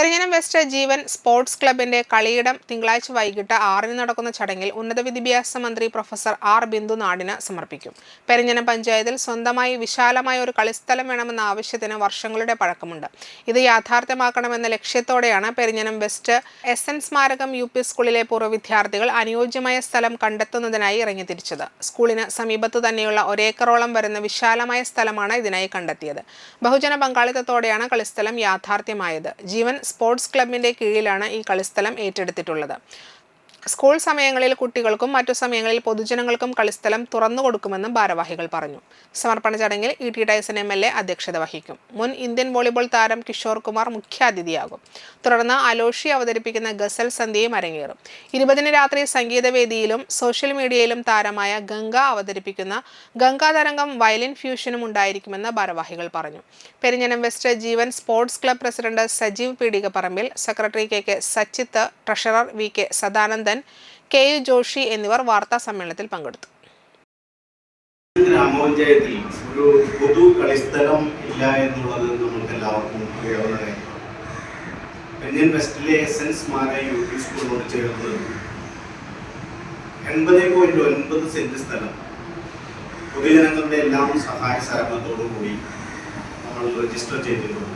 Perinjanam west Jeevan sports ക്ലബിന്റെ കളിയിടം തിങ്കളാഴ്ച വൈകിട്ട് ആറിന് നടക്കുന്ന ചടങ്ങിൽ ഉന്നത വിദ്യാഭ്യാസ മന്ത്രി പ്രൊഫസർ ആർ ബിന്ദു നാടിന് സമർപ്പിക്കും. പെരിഞ്ഞനം പഞ്ചായത്തിൽ സ്വന്തമായി വിശാലമായ ഒരു കളിസ്ഥലം വേണമെന്ന ആവശ്യത്തിന് വർഷങ്ങളുടെ പഴക്കമുണ്ട്. ഇത് യാഥാർത്ഥ്യമാക്കണമെന്ന ലക്ഷ്യത്തോടെയാണ് പെരിഞ്ഞനം വെസ്റ്റ് എസ് എൻ സ്മാരകം യു പി സ്കൂളിലെ പൂർവ വിദ്യാർത്ഥികൾ അനുയോജ്യമായ സ്ഥലം കണ്ടെത്തുന്നതിനായി ഇറങ്ങിത്തിരിച്ചത്. സ്കൂളിന് സമീപത്ത് തന്നെയുള്ള ഒരേക്കറോളം വരുന്ന വിശാലമായ സ്ഥലമാണ് ഇതിനായി കണ്ടെത്തിയത്. ബഹുജന പങ്കാളിത്തത്തോടെയാണ് കളിസ്ഥലം യാഥാർത്ഥ്യമായത്. ജീവൻ സ്പോർട്സ് ക്ലബിന്റെ കീഴിലാണ് ഈ കളിസ്ഥലം ഏറ്റെടുത്തിട്ടുള്ളത്. സ്കൂൾ സമയങ്ങളിൽ കുട്ടികൾക്കും മറ്റു സമയങ്ങളിൽ പൊതുജനങ്ങൾക്കും കളിസ്ഥലം തുറന്നു കൊടുക്കുമെന്നും ഭാരവാഹികൾ പറഞ്ഞു. സമർപ്പണ ചടങ്ങിൽ E T Tyson M L A അധ്യക്ഷത വഹിക്കും. മുൻ ഇന്ത്യൻ വോളിബോൾ താരം കിഷോർ കുമാർ മുഖ്യാതിഥിയാകും. തുടർന്ന് അലോഷി അവതരിപ്പിക്കുന്ന ഗസൽ സന്ധ്യയും അരങ്ങേറും. ഇരുപതിന് രാത്രി സംഗീതവേദിയിലും സോഷ്യൽ മീഡിയയിലും താരമായ ഗംഗ അവതരിപ്പിക്കുന്ന ഗംഗാതരംഗം വയലിൻ ഫ്യൂഷനും ഉണ്ടായിരിക്കുമെന്ന് ഭാരവാഹികൾ പറഞ്ഞു. Perinjanam west Jeevan sports club president Sajeev Peedikaparambil secretary K K Sachith treasurer V K K U Joshy എന്നിവർ വാർത്താ സമ്മേളനത്തിൽ പങ്കെടുത്തു. ഗ്രാമപഞ്ചായത്തിൽ ഒരു പൊതു കളിസ്ഥലം ഇല്ല എന്നുള്ളത് നമുക്ക് എല്ലാവർക്കും അറിയാവുന്ന കാര്യം പെഞ്ഞൻ വെസ്റ്റിലെ എസ് എൻ സ്മാര യു പി സ്കൂളിനോട് ചേർന്ന് എൺപത് പോയിന്റ് ഒൻപത് സെന്റ് സ്ഥലം പൊതുജനങ്ങളുടെ എല്ലാം സഹായ സഹകരണത്തോടു കൂടി നമ്മൾ രജിസ്റ്റർ ചെയ്തിട്ടുണ്ട്.